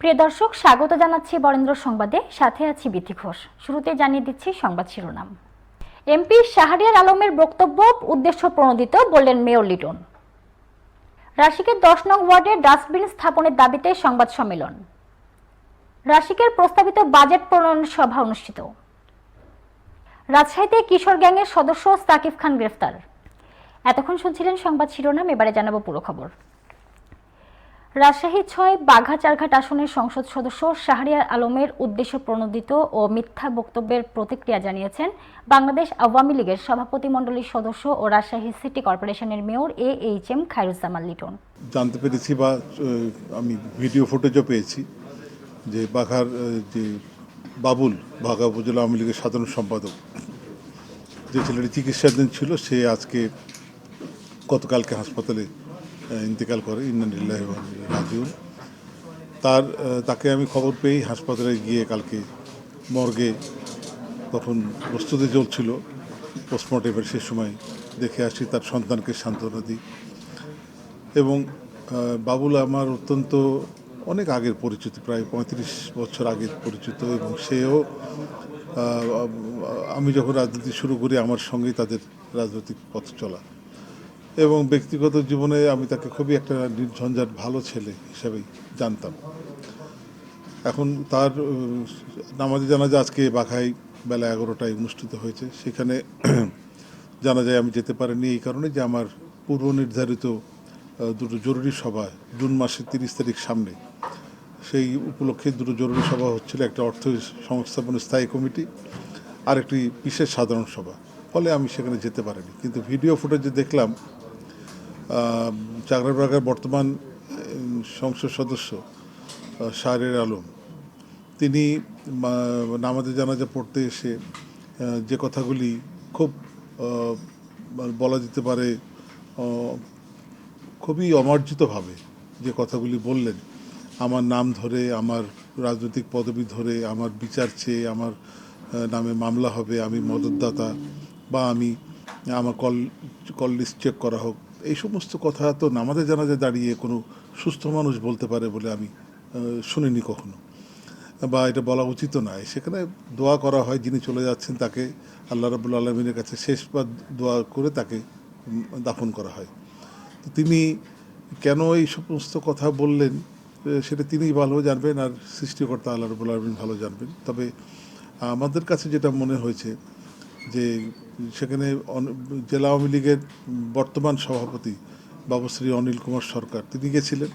প্রিয় দর্শক, স্বাগত জানাচ্ছি বরেন্দ্র সংবাদে। সাথে আছি বিথি ঘোষ। শুরুতে জানিয়ে দিচ্ছি সংবাদ শিরোনাম। এমপি শাহরিয়ার আলমের বক্তব্য উদ্দেশ্য প্রণোদিত বললেন মেয়র লিটন। রাশিকের দশ নং ওয়ার্ডে ডাস্টবিন স্থাপনের দাবিতে সংবাদ সম্মেলন। রাশিকের প্রস্তাবিত বাজেট প্রণয়ন সভা অনুষ্ঠিত। রাজশাহীতে কিশোর গ্যাংয়ের সদস্য সাকিব খান গ্রেফতার। এতক্ষণ শুনছিলেন সংবাদ শিরোনাম, এবারে জানাব পুরো খবর। রাজশাহী ছয় বাঘা চারঘাট আসনের সংসদ সদস্য শাহরিয়ার আলমের উদ্দেশ্য প্রণোদিত ও মিথ্যা বক্তব্যের প্রতিক্রিয়া জানিয়েছেন বাংলাদেশ আওয়ামী লীগের সভাপতি মণ্ডলীর সদস্য ও রাজশাহী সিটি কর্পোরেশনের mayor A H M Khairuzzaman Liton. জানতে পেরেছি বা আমি ভিডিও ফুটেজও পেয়েছি যে বাঘার যে বাবুল, বাঘা উপজেলা আওয়ামী লীগের সাধারণ সম্পাদক, যে ছেলেটি চিকিৎসাধীন ছিল, সে আজকে গতকালকে হাসপাতালে ইন্তেকাল করে ইন্নানিল্লাহ তার তাকে আমি খবর পেয়েই হাসপাতালে গিয়ে কালকে মর্গে তখন প্রস্তুতি চলছিল। পোস্টমর্টেমের সে সময় দেখে আসি তার সন্তানকে সান্ত্বনা দিই। এবং বাবুল আমার অত্যন্ত অনেক আগের পরিচিত, প্রায় পঁয়ত্রিশ বছর আগের পরিচিত এবং সেও আমি যখন রাজনীতি শুরু করি, আমার সঙ্গেই তাদের রাজনৈতিক পথ চলা। এবং ব্যক্তিগত জীবনে আমি তাকে খুবই একটা নির্ঝঞ্ঝাট ভালো ছেলে হিসাবেই জানতাম। এখন তার নামাজে জানাজা আজকে বাঘাই বেলা এগারোটায় অনুষ্ঠিত হয়েছে। সেখানে জানা যায় আমি যেতে পারিনি এই কারণে যে আমার পূর্ব নির্ধারিত দুটো জরুরি সভা জুন মাসের তিরিশ তারিখ সামনে। সেই উপলক্ষে দুটো জরুরি সভা হচ্ছিল, একটা অর্থ সংস্থাপন স্থায়ী কমিটি আর একটি বিশেষ সাধারণ সভা। ফলে আমি সেখানে যেতে পারিনি। কিন্তু ভিডিও ফুটেজে দেখলাম চাকরাবাগার বর্তমান সংসদ সদস্য শাহরের আলম। তিনি নামাজে জানাজা পড়তে এসে যে কথাগুলি খুব বলা যেতে পারে খুবই অমার্জিতভাবে যে কথাগুলি বললেন। আমার নাম ধরে, আমার রাজনৈতিক পদবি ধরে, আমার বিচার চেয়ে আমার নামে মামলা হবে, আমি মদতদাতা, বা আমি আমার কল কল লিস্ট চেক করা হোক এই সমস্ত কথা তো নামাজে জানাজে দাঁড়িয়ে কোনো সুস্থ মানুষ বলতে পারে বলে আমি শুনিনি কখনো। বা এটা বলা উচিত নয়। সেখানে দোয়া করা হয়, যিনি চলে যাচ্ছেন তাকে আল্লাহ রাবুল আলমিনের কাছে শেষবার দোয়া করে তাকে দাফন করা হয়। তো তিনি কেন এই সমস্ত কথা বললেন সেটা তিনিই ভালো জানবেন আর সৃষ্টিকর্তা আল্লাহ রবুল আলমিন ভালো জানবেন। তবে আমাদের কাছে যেটা মনে হয়েছে যে সেখানে জেলা আওয়ামী লীগের বর্তমান সভাপতি বাবুশ্রী অনিল কুমার সরকার, তিনি গেছিলেন।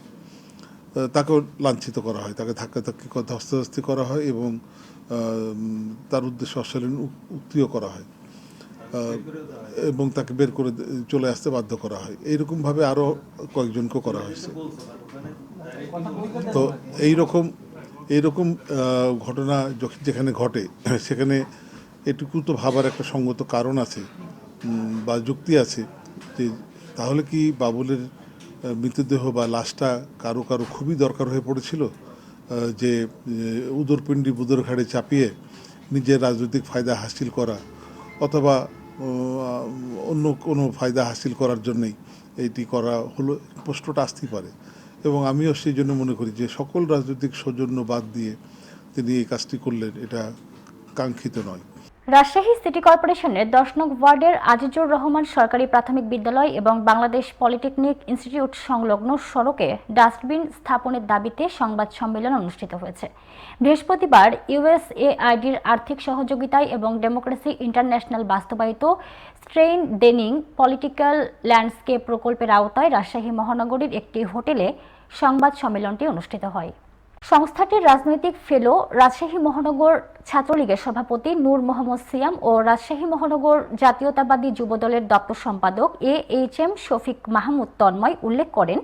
তাকেও লাঞ্ছিত করা হয়, তাকে ধাক্কাধাক্কি ধস্তাধস্তি করা হয় এবং তার উদ্দেশ্যে অশালীন উক- উক্তিও করা হয়। এবং তাকে বের করে চলে আসতে বাধ্য করা হয়। এইরকমভাবে আরও কয়েকজনকেও করা হয়েছে। তো এই রকম এইরকম ঘটনা যেখানে ঘটে, সেখানে এটুকু তো ভাবার একটা সঙ্গত কারণ আছে বা যুক্তি আছে যে তাহলে কি বাবুলের মৃতদেহ বা লাশটা কারও কারও খুবই দরকার হয়ে পড়েছিল? যে উদরপিণ্ডি বুদর ঘাড়ে চাপিয়ে নিজের রাজনৈতিক ফায়দা হাসিল করা, অথবা অন্য কোনো ফায়দা হাসিল করার জন্যই এইটি করা হলো, প্রশ্নটা আসতেই পারে। এবং আমিও সেই জন্য মনে করি যে সকল রাজনৈতিক সৌজন্য বাদ দিয়ে তিনি এই কাজটি করলেন, এটা কাঙ্ক্ষিত নয়। রাজশাহী সিটি কর্পোরেশনের দশ নং ওয়ার্ডের আজিজুর রহমান সরকারি প্রাথমিক বিদ্যালয় এবং বাংলাদেশ পলিটেকনিক ইনস্টিটিউট সংলগ্ন সড়কে ডাস্টবিন স্থাপনের দাবিতে সংবাদ সম্মেলন অনুষ্ঠিত হয়েছে। বৃহস্পতিবার ইউএসএআইডির আর্থিক সহযোগিতায় এবং ডেমোক্রেসি ইন্টারন্যাশনাল বাস্তবায়িত স্ট্রেইন ডেনিং পলিটিক্যাল ল্যান্ডস্কেপ প্রকল্পের আওতায় রাজশাহী মহানগরীর একটি হোটেলে সংবাদ সম্মেলনটি অনুষ্ঠিত হয়। সংস্থাটির রাজনৈতিক ফেলো, রাজশাহী মহানগর ছাত্রলীগের সভাপতি নূর মোহাম্মদ সিয়াম ও রাজশাহী মহানগর জাতীয়তাবাদী যুবদলের দপ্তর সম্পাদক A H M Shafiq Mahmud Tanmoy উল্লেখ করেন।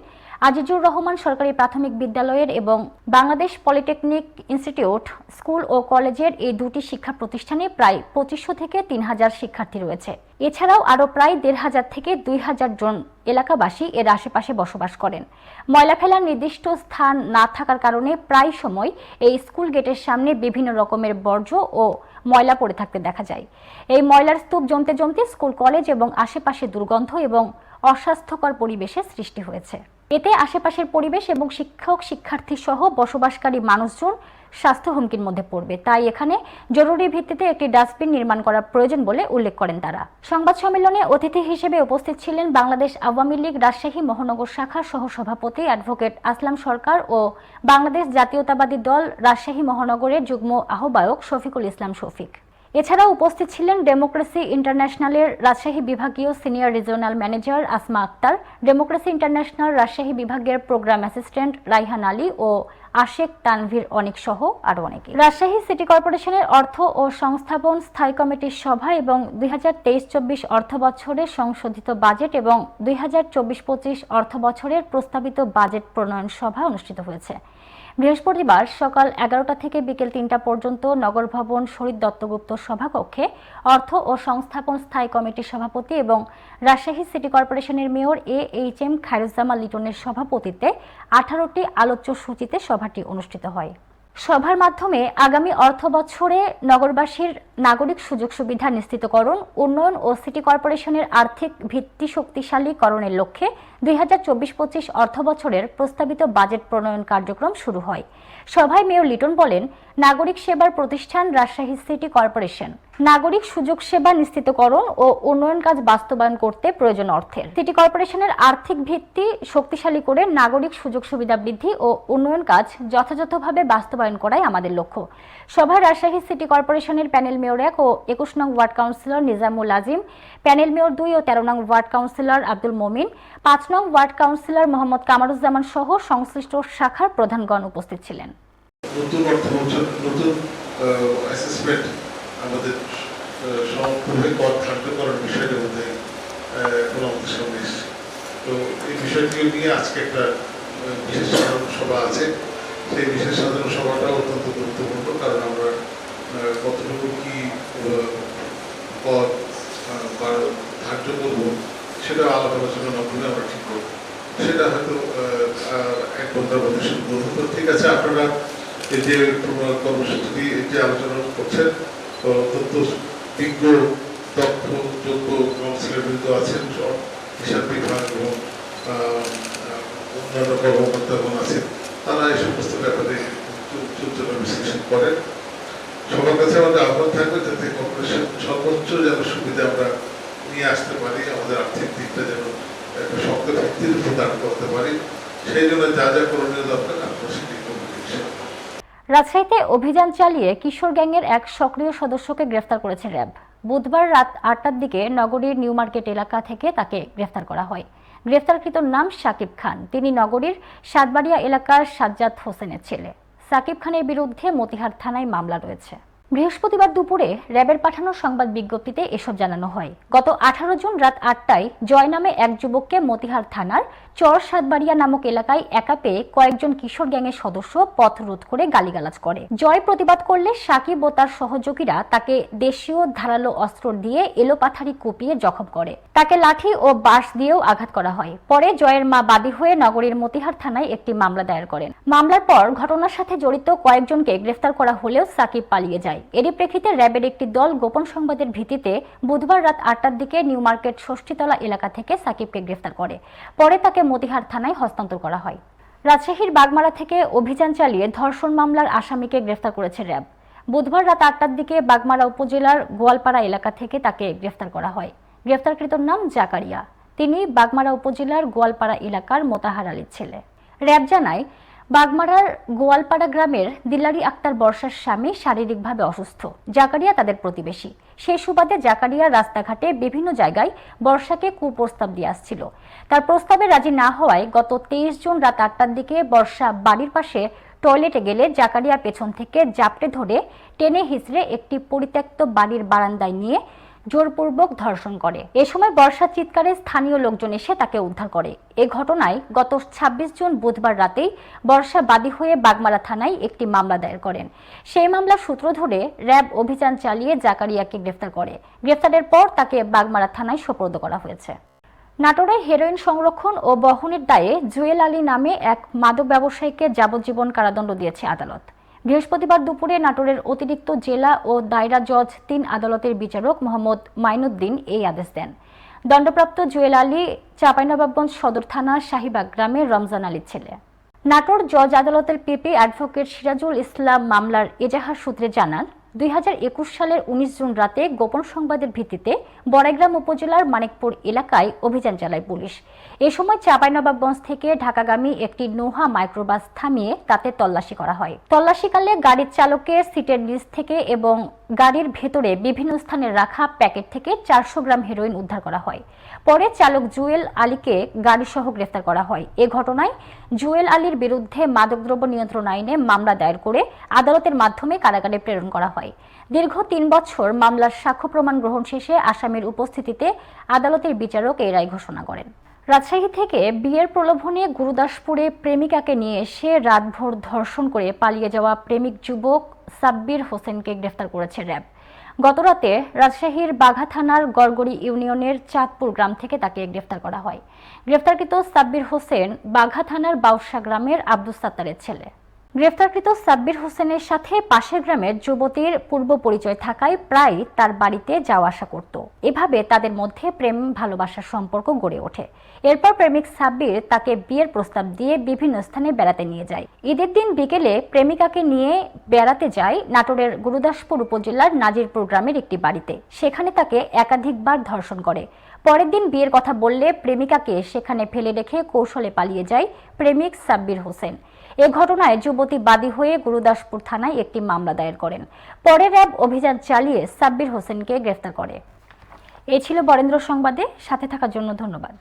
আজিজুর রহমান সরকারি প্রাথমিক বিদ্যালয়ের এবং বাংলাদেশ পলিটেকনিক ইনস্টিটিউট স্কুল ও কলেজের এই দুটি শিক্ষা প্রতিষ্ঠানে প্রায় পঁচিশশো থেকে তিন হাজার শিক্ষার্থী রয়েছে। এছাড়াও আরও প্রায় দেড় হাজার থেকে দুই হাজার জন এলাকাবাসী এর আশেপাশে বসবাস করেন। ময়লা ফেলার নির্দিষ্ট স্থান না থাকার কারণে প্রায় সময় এই স্কুল গেটের সামনে বিভিন্ন রকমের বর্জ্য ও ময়লা পড়ে থাকতে দেখা যায়। এই ময়লার স্তূপ জমতে জমতে স্কুল, কলেজ এবং আশেপাশে দুর্গন্ধ এবং অস্বাস্থ্যকর পরিবেশের সৃষ্টি হয়েছে। এতে আশেপাশের পরিবেশ এবং শিক্ষক শিক্ষার্থী সহ বসবাসকারী মানুষজন স্বাস্থ্য হুমকির মধ্যে পড়বে। তাই এখানে জরুরি ভিত্তিতে একটি ডাস্টবিন নির্মাণ করা প্রয়োজন বলে উল্লেখ করেন তারা। সংবাদ সম্মেলনে অতিথি হিসেবে উপস্থিত ছিলেন বাংলাদেশ আওয়ামী লীগ রাজশাহী মহানগর শাখার সহসভাপতি অ্যাডভোকেট আসলাম সরকার ও বাংলাদেশ জাতীয়তাবাদী দল রাজশাহী মহানগরের যুগ্ম আহ্বায়ক শফিকুল ইসলাম শফিক। এছাড়াও উপস্থিত ছিলেন ডেমোক্রেসি ইন্টারন্যাশনালের রাজশাহী বিভাগীয় senior regional manager Asma Akter, democracy international Rajshahi বিভাগের প্রোগ্রাম অ্যাসিস্ট্যান্ট রাইহান আলী ও আশেক তানভীর অনেক সহ আরও অনেকে রাজশাহী সিটি কর্পোরেশনের অর্থ ও সংস্থাপন স্থায়ী কমিটির সভা এবং দুই হাজার তেইশ চব্বিশ অর্থ বছরের সংশোধিত বাজেট এবং দুই হাজার চব্বিশ পঁচিশ অর্থ বছরের প্রস্তাবিত বাজেট প্রণয়ন সভা অনুষ্ঠিত হয়েছে। বৃহস্পতিবার সকাল এগারোটা থেকে বিকেল তিনটা পর্যন্ত নগর ভবন শহীদ দত্তগুপ্ত সভাকক্ষে অর্থ ও সংস্থাপন স্থায়ী কমিটির সভাপতি এবং রাজশাহী সিটি কর্পোরেশনের mayor A H M Khairuzzaman লিটনের সভাপতিত্বে আঠারোটি আলোচ্য সূচিতে সভাটি অনুষ্ঠিত হয়। সভার মাধ্যমে আগামী অর্থ বছরে নগরবাসীর নাগরিক সুযোগ সুবিধা নিশ্চিতকরণ, উন্নয়ন ও সিটি কর্পোরেশনের আর্থিক ভিত্তি শক্তিশালীকরণের লক্ষ্যে দুই হাজার চব্বিশ পঁচিশ অর্থ বছরের প্রস্তাবিত বাজেট প্রণয়ন কার্যক্রম শুরু হয়। সভায় মেয়র লিটন বলেন, নাগরিক সেবার প্রতিষ্ঠান রাজশাহী সিটি কর্পোরেশন। নাগরিক সুযোগ সেবা নিশ্চিতকরণ ও উন্নয়ন কাজ বাস্তবায়ন করতে প্রয়োজন অর্থের। সিটি কর্পোরেশনের আর্থিক ভিত্তি শক্তিশালী করে নাগরিক সুযোগ সুবিধা বৃদ্ধি ও উন্নয়ন কাজ যথাযথভাবে বাস্তবায়ন করাই আমাদের লক্ষ্য। সভায় রাজশাহী সিটি কর্পোরেশনের প্যানেল মেয়র এক ও একুশ নং ward councillor Nizamul Azim, panel mayor দুই ও তেরো নং ওয়ার্ড কাউন্সিলর আব্দুল মমিন, পাঁচ নং ওয়ার্ড কাউন্সিলর মোহাম্মদ কামারুজ্জামান সহ সংশ্লিষ্ট শাখার প্রধানগণ উপস্থিত ছিলেন। নতুন অ্যাসেসমেন্ট আমাদের মধ্যে এসেছে। তো এই বিষয়টিও নিয়ে আজকে একটা বিশেষ সাধারণ সভা আছে। সেই বিশেষ সাধারণ সভাটা অত্যন্ত গুরুত্বপূর্ণ, কারণ আমরা কতটুকু ধার্য করব সেটা আলোচনার মাধ্যমে আমরা ঠিক করব। সেটা হয়তো এক ঘণ্টার মধ্যে শুরু করব। তো ঠিক আছে, আপনারা এই যে তোমরা কর্মসূচিটি এই যে আলোচনা করছেন অত্যন্ত বিজ্ঞ দক্ষ যোগ্য কাউন্সিলর বৃন্দ আছেন, সব হিসাব বিভাগ এবং অন্যান্য কর্মকর্তাগণ আছেন। তারা এই সমস্ত ব্যাপারে চুলচনা বিশ্লেষণ করেন। সবার কাছে আমাদের আহ্বান থাকবে যাতে কর্পোরেশন সর্বোচ্চ যেন সুবিধা আমরা নিয়ে আসতে পারি, আমাদের আর্থিক দিকটা যেন একটা শক্ত ভিত্তির উপর করতে পারি। সেই জন্য যা যা করণীয় দরকার সেটি রাজশাহীতে অভিযান চালিয়ে কিশোর গ্যাংয়ের এক সক্রিয় সদস্যকে গ্রেফতার করেছে র্যাব। বুধবার রাত আটটার দিকে নগরীর নিউ মার্কেট এলাকা থেকে তাকে গ্রেফতার করা হয়। গ্রেফতারকৃত নাম সাকিব খান। তিনি নগরীর সাতবাড়িয়া এলাকার সাজ্জাদ হোসেনের ছেলে। সাকিব খানের বিরুদ্ধে মতিহার থানায় মামলা রয়েছে। বৃহস্পতিবার দুপুরে র্যাবের পাঠানো সংবাদ বিজ্ঞপ্তিতে এসব জানানো হয়। গত আঠারো জুন রাত আটটায় জয় নামে এক যুবককে মতিহার থানার চর সাতবাড়িয়া নামক এলাকায় একা পেয়ে কয়েকজন কিশোর গ্যাংয়ের সদস্য পথ রোধ করে গালিগালাজ করে। জয় প্রতিবাদ করলে সাকিব ও তার সহযোগীরা তাকে দেশীয় ধারালো অস্ত্র দিয়ে এলোপাথারি কুপিয়ে জখম করে। তাকে লাঠি ও বাঁশ দিয়েও আঘাত করা হয়। পরে জয়ের মা বাদী হয়ে নগরীর মতিহার থানায় একটি মামলা দায়ের করেন। মামলার পর ঘটনার সাথে জড়িত কয়েকজনকে গ্রেফতার করা হলেও সাকিব পালিয়ে যায়। এরই প্রেক্ষিতে র্যাবের একটি দল গোপন সংবাদের ভিত্তিতে বুধবার রাত আটটার দিকে নিউ মার্কেট ষষ্ঠীতলা এলাকা থেকে সাকিবকে গ্রেফতার করে। পরে তাকে মতিহার থানায় হস্তান্তর করা হয়। রাজশাহীর বাগমারা থেকে অভিযান চালিয়ে ধর্ষণ মামলার আসামিকে গ্রেফতার করেছে র্যাব। বুধবার রাত আটটার দিকে বাগমারা উপজেলার গোয়ালপাড়া এলাকা থেকে তাকে গ্রেফতার করা হয়। গ্রেফতারকৃত নাম জাকারিয়া। তিনি বাগমারা উপজেলার গোয়ালপাড়া এলাকার মোতাহার আলীর ছেলে। র্যাব জানায় বাগমারার গোয়ালপাড়া গ্রামের দিল্লারি আক্তার বর্ষার স্বামী শারীরিকভাবে অসুস্থ। জাকারিয়া তাদের প্রতিবেশী। সেই সুবাদে জাকারিয়া রাস্তাঘাটে বিভিন্ন জায়গায় বর্ষাকে কুপ্রস্তাব দিয়ে আসছিল। তার প্রস্তাবে রাজি না হওয়ায় গত তেইশ জুন রাত আটটার দিকে বর্ষা বাড়ির পাশে টয়লেটে গেলে জাকারিয়া পেছন থেকে জাপটে ধরে টেনে হিসড়ে একটি পরিত্যক্ত বাড়ির বারান্দায় নিয়ে জোরপূর্বক ধর্ষণ করে। এ সময় বর্ষা চিৎকারে স্থানীয় লোকজন এসে তাকে উদ্ধার করে। এ ঘটনায় গত ২৬ জুন বুধবার রাতেই বর্ষা বাদী হয়ে বাগমারা থানায় একটি মামলা দায়ের করেন। সেই মামলার সূত্র ধরে র্যাব অভিযান চালিয়ে জাকারিয়াকে গ্রেফতার করে। গ্রেফতারের পর তাকে বাগমারা থানায় সোপর্দ করা হয়েছে। নাটোরে হেরোইন সংরক্ষণ ও বহনের দায়ে জুয়েল আলী নামে এক মাদক ব্যবসায়ীকে যাবজ্জীবন কারাদণ্ড দিয়েছে আদালত। বৃহস্পতিবার দুপুরে নাটোরের অতিরিক্ত জেলা ও দায়রা জজ তিন আদালতের বিচারক মোহাম্মদ মাইনুদ্দিন এই আদেশ দেন। দণ্ডপ্রাপ্ত জুয়েল আলী, চাঁপাইনবাবগঞ্জ সদর থানার শাহিবাগ গ্রামের রমজান আলীর ছেলে। নাটোর জজ আদালতের পিপি অ্যাডভোকেট সিরাজুল ইসলাম মামলার এজাহার সূত্রে জানান দুই হাজার একুশ সালের উনিশ জুন রাতে গোপন সংবাদের ভিত্তিতে বড়াইগ্রাম উপজেলার মানিকপুর এলাকায় অভিযান চালায় পুলিশ। এ সময় চাঁপাইনবাবগঞ্জ থেকে ঢাকাগামী একটি নোহা মাইক্রোবাস থামিয়ে তাতে তল্লাশি করা হয়। তল্লাশিকালে গাড়ির চালকের সিটের নিচ থেকে এবং গাড়ির ভেতরে বিভিন্ন স্থানে রাখা প্যাকেট থেকে চারশো গ্রাম হেরোইন উদ্ধার করা হয়। পরে চালক জুয়েল আলীকে গাড়িসহ গ্রেফতার করা হয়। এ ঘটনায় জুয়েল আলীর বিরুদ্ধে মাদকদ্রব্য নিয়ন্ত্রণ আইনে মামলা দায়ের করে আদালতের মাধ্যমে কারাগারে প্রেরণ করা হয়। দীর্ঘ তিন বছর মামলার সাক্ষ্য প্রমাণ গ্রহণ শেষে আসামির উপস্থিতিতে আদালতের বিচারক এই রায় ঘোষণা করেন। রাজশাহী থেকে বিয়ের প্রলোভনে গুরুদাসপুরে প্রেমিকাকে নিয়ে এসে রাতভর ধর্ষণ করে পালিয়ে যাওয়া প্রেমিক যুবক সাব্বির হোসেনকে গ্রেফতার করেছে র্যাব। গতরাতে রাজশাহীর বাঘা থানার গড়গড়ি ইউনিয়নের চাঁদপুর গ্রাম থেকে তাকে গ্রেফতার করা হয়। গ্রেফতারকৃত সাব্বির হোসেন বাঘা থানার বাউসা গ্রামের আব্দুস সাত্তারের ছেলে। গ্রেফতারকৃত সাব্বির হোসেনের সাথে পাশের গ্রামের যুবতীর পূর্ব পরিচয় থাকায় প্রায় তার বাড়িতে যাওয়া আসা করত। এভাবে তাদের মধ্যে প্রেম, ভালোবাসার সম্পর্ক গড়ে ওঠে। এরপর প্রেমিক সাব্বির তাকে বিয়ের প্রস্তাব দিয়ে বিভিন্ন স্থানে বেড়াতে নিয়ে যায়। ঈদের দিন বিকেলে প্রেমিকাকে নিয়ে বেড়াতে যায় নাটোরের গুরুদাসপুর উপজেলার নাজিরপুর গ্রামের একটি বাড়িতে। সেখানে তাকে একাধিকবার ধর্ষণ করে। পরের দিন বিয়ের কথা বললে প্রেমিকাকে সেখানে ফেলে রেখে কৌশলে পালিয়ে যায় প্রেমিক সাব্বির হোসেন। এ ঘটনায় যুবতী বাদী হয়ে গুরুদাসপুর থানায় একটি মামলা দায়ের করেন। পরে র্যাব অভিযান চালিয়ে সাব্বির হোসেনকে গ্রেফতার করে। এ ছিল বরেন্দ্র সংবাদে, সাথে থাকার জন্য ধন্যবাদ।